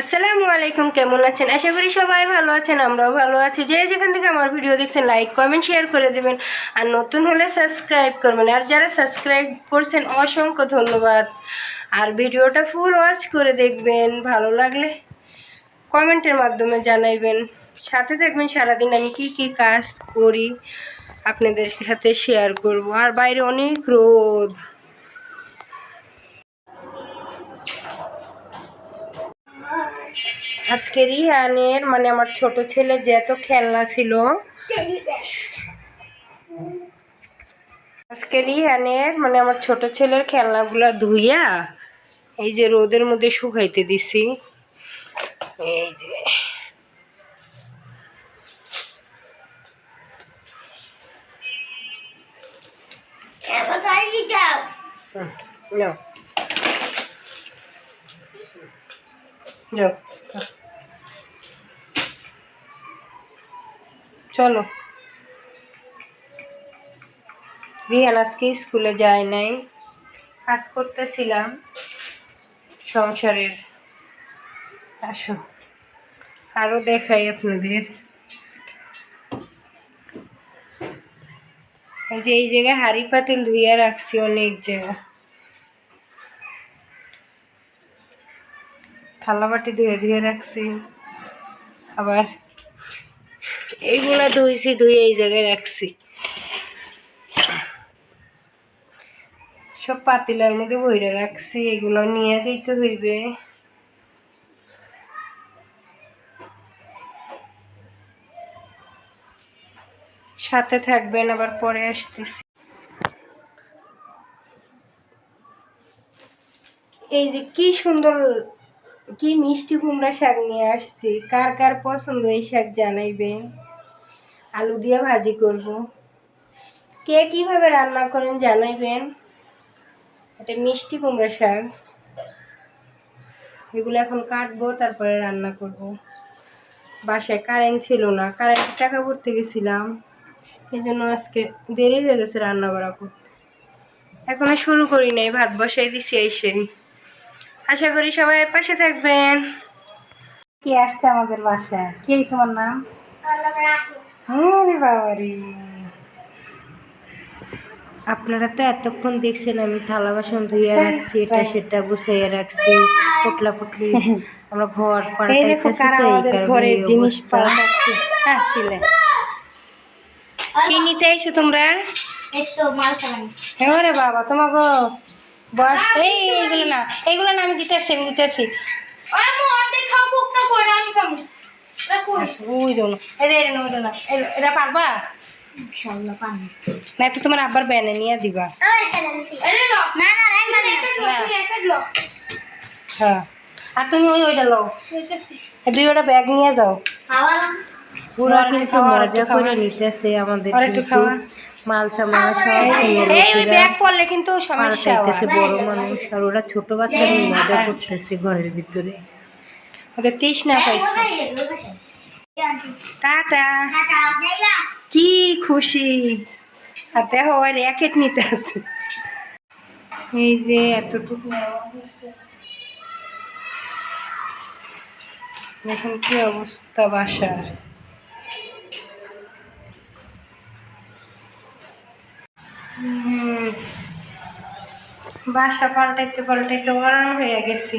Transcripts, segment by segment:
আসসালামু আলাইকুম, কেমন আছেন? আশা করি সবাই ভালো আছেন, আমরাও ভালো আছি। যে যেখান থেকে আমার ভিডিও দেখছেন লাইক কমেন্ট শেয়ার করে দেবেন আর নতুন হলে সাবস্ক্রাইব করবেন। আর যারা সাবস্ক্রাইব করছেন, অসংখ্য ধন্যবাদ। আর ভিডিওটা ফুল ওয়াচ করে দেখবেন, ভালো লাগলে কমেন্টের মাধ্যমে জানাইবেন। সাথে থাকবেন, সারাদিন আমি কি কি কাজ করি আপনাদের সাথে শেয়ার করব। আর বাইরে অনেক রোদ। আজকে রিহানের মানে আমার ছোট ছেলে যে এত খেলনা ছিল। আজকে রিহানের মানে আমার ছোট ছেলের খেলনাগুলো ধুইয়া এই যে রোদের মধ্যে শুকাইতে দিছি। এই যে। নাও। চলো। রিহান আজকে স্কুলে যায় নাই। কাজ করতেছিলাম। সংসারের আসো। আরও দেখাই আপনাদের। এই যে, এই জায়গায় হাড়ি পাতিল ধুইয়া রাখছি অনেক জায়গা। থালা বাটি ধুয়ে ধুয়ে রাখছি। আবার এইগুলা ধুইছি ধুয়ে এই জায়গায় রাখছি। সব পাতিলার মধ্যে বইরে রাখছি, এগুলো নিয়ে যাইতে হইবে। সাথে থাকবেন, আবার পরে আসতেছি। এই যে কি সুন্দর, কি মিষ্টি কুমড়া শাক নিয়ে আসছি। কার কার পছন্দ এই শাক জানাইবেন? আলু দিয়ে ভাজি করব। কে কীভাবে রান্না করেন জানাইবেন? এটা মিষ্টি কুমড়া শাক। এগুলো এখন কাটবো, তারপরে রান্না করব। বাসায় কারেন্ট ছিল না কারেন্টের টাকা ভরতে গেছিলাম। এই জন্য আজকে দেরি হয়ে গেছে রান্না বাড়া করতে। এখনও শুরু করি নাই, ভাত বসাই দিছি এসে আশা করি সবাই পাশে থাকবেন। কি আসছে আমাদের বাসায়? কে তোমার নাম? হ্যাঁ রে বাবা আপনারা তো এতক্ষণ দেখছেন আমি থালা বাসন ধুইয়া রাখছি এটা সেটা গুছাইয়া রাখছি পুটলা পুটলি আমরা ঘর পাড়াইতেছি তো এই কারণে। হ্যাঁ। কি নিতে আইছো তোমরা? হ্যাঁ রে বাবা তোমাকে বস এই এইগুলো না এইগুলো না আমি দিতেছি আমি দিতেছি। এটা না, ওইটা না এ- এটা পারবা? না তো তোমার আব্বার ব্যানে নিয়ে দিবা। হ্যাঁ। আর তুমি ওই ওইটা লও। দুই ওটা ব্যাগ নিয়ে যাও। পুরো কিন্তু মজা করে নিতেছে আমাদের। মালসা সব এই ব্যাগ পড়লে কিন্তু সমস্যা হ্যাঁ। বড় মানুষ আর ওরা ছোট বাচ্চা মজা করতেছে ঘরের ভিতরে। ওদের তৃষ্ণা পাইছে? টাটা। কি খুশি। আর দেখো ওই র্যাকেট নিতে আছে। এই যে এতটুকু। হয়েছে। কি অবস্থা বাসার। বাসা পাল্টাইতে পাল্টাইতে ওরান হয়ে গেছি।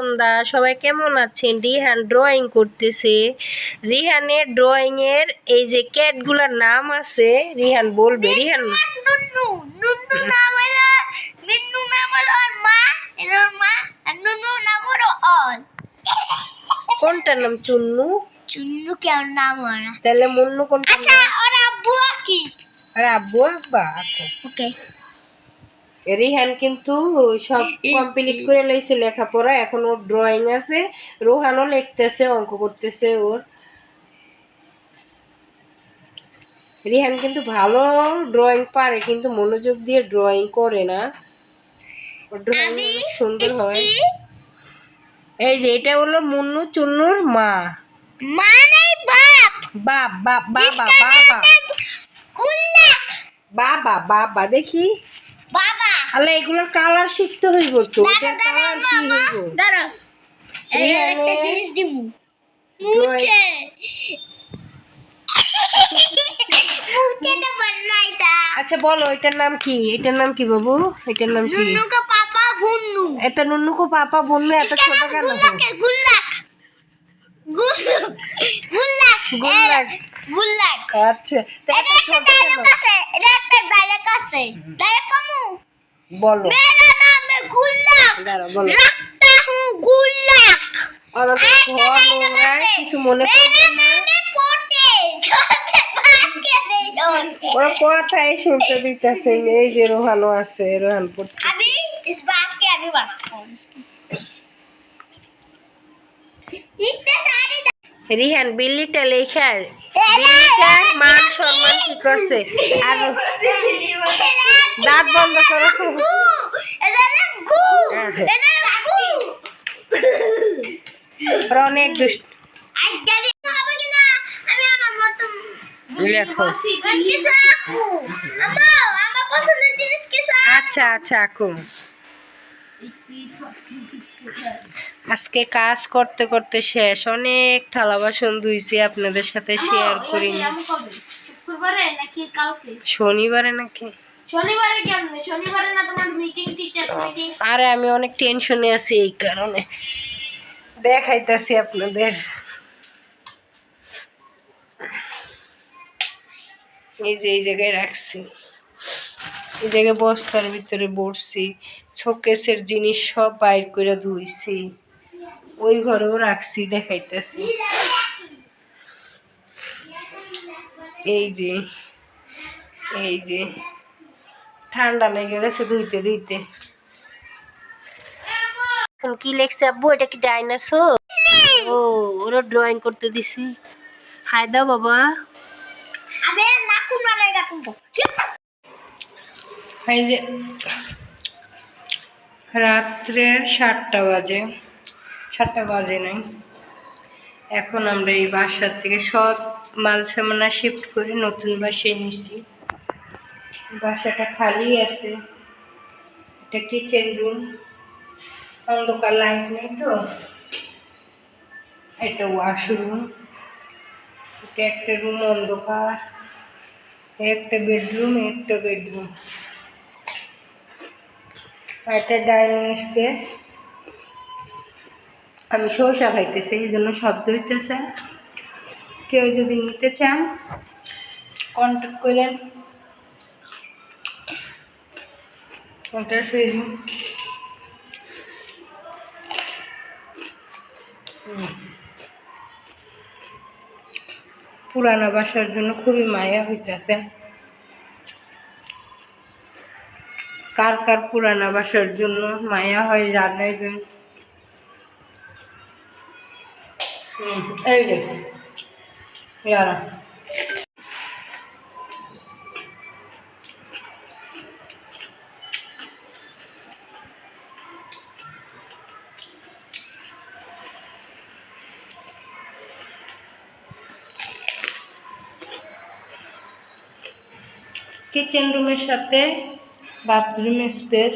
সন্ধ্যা সবাই কেমন আছেন? রিহান ড্রয়িং করতেছে। রিহানের ড্রয়িং এর এই যে ক্যাটগুলোর নাম আছে রিহান বলবে। রিহান কোনটার নাম চুন্নু? চুন্নু কেমন নাম ওরা তাহলে মুন্নু কোনটা আচ্ছা ওর আব্বু কি আর আব্বু আব্বা আচ্ছা। ওকে। রিহান কিন্তু সব কমপ্লিট করে লইছে লেখাপড়া এখন ওর ড্রয়িং আছে। রোহানও লিখতেছে অঙ্ক করতেছে ওর। রিহান কিন্তু ভালো ড্রয়িং পারে কিন্তু মনোযোগ দিয়ে ড্রয়িং করে না। ড্রয়িং সুন্দর হয়। এই যে এটা হলো মুন্নু চুন্নুর মা। মা নাই বাপ। বাপ বাপ বাবা বাবা। বাবা বাবা দেখি। আলে এগুলোর কালার শিখতে হইব তো এটা কালার কি এই একটা জিনিস দিব মুছে। বানাইতা আচ্ছা বলো এটার নাম কি? এটার নাম কি বাবু? এটার নাম কি? নুনু পাপা ভুন্নু। এত পাপা আচ্ছা, এত ছোট কেন? গুল্লাক গুল্লাক। গুল্লাক। গুল্লাক। আচ্ছা এটা ছোট কেন? এটা একটা ডাইলেক্ট আছে। বলো मेरा नाम है गुल्लक দাঁড়াও বলো रखता हूँ गुल्लक আমাদের একটা ঘর ডায়লগ নোংরা আছে কিছু মনে मेरा করবেন না नाम है पोटे छोटे भाग के नहीं डोलते ওরা কথাই শুনতে দিতেছে না। এই যে রোহানো আছে রোহান পড়তে अभी इस बात के अभी बनाता हूँ इतने सारे রিহান বিল্লিটা লেখার বিল্লিটার মান সম্মান কি করছে? আর দাঁত বন্ধ করো। হ্যাঁ। ওরা অনেক দুষ্ট। লেখো। আচ্ছা আচ্ছা আকু। আজকে কাজ করতে করতে শেষ। অনেক থালা বাসন ধুইছি আপনাদের সাথে শেয়ার শুক্রবারে শনিবারে নাকি? আরে আমি অনেক টেনশনে আছি এই কারণে। দেখাইতেছি আপনাদের। এই যে এই জায়গায় রাখছি। এই জায়গায় বস্তার ভিতরে বসছি। শোকেসের জিনিস সব বাইর করে ধুইছি। ওই ঘরেও রাখছি দেখাইতেছি। এই যে এই যে ঠান্ডা লেগে গেছে ধুইতে ধুইতে। এখন কি লেখছে আব্বু? এটা কি ডাইনোসর? ও ওরা ড্রয়িং করতে দিছি। হাই দাও বাবা। আবে নাকুন মারেগা তুমকো এই যে রাত্রের সাতটা বাজে। সাতটা বাজে নাই। এখন আমরা এই বাসার থেকে সব মাল সামানা শিফট করে নতুন বাসায় নিছি। বাসাটা খালি আছে। এটা কিচেন রুম অন্ধকার লাইট নেই তো। এটা ওয়াশরুম এটা একটা রুম অন্ধকার। একটা বেডরুম একটা বেডরুম একটা ডাইনিং স্পেস আমি সরষা খাইতেছি, এই জন্য শব্দ হইতেছে কেউ যদি নিতে চান কন্ট্যাক্ট করেন। পুরানা বাসার জন্য খুবই মায়া হইতেছে। কার কার পুরানা বাসার জন্য মায়া হয় জানাইবেন। এই যে ইয়ারা কিচেন রুমের সাথে বাথরুম স্পেস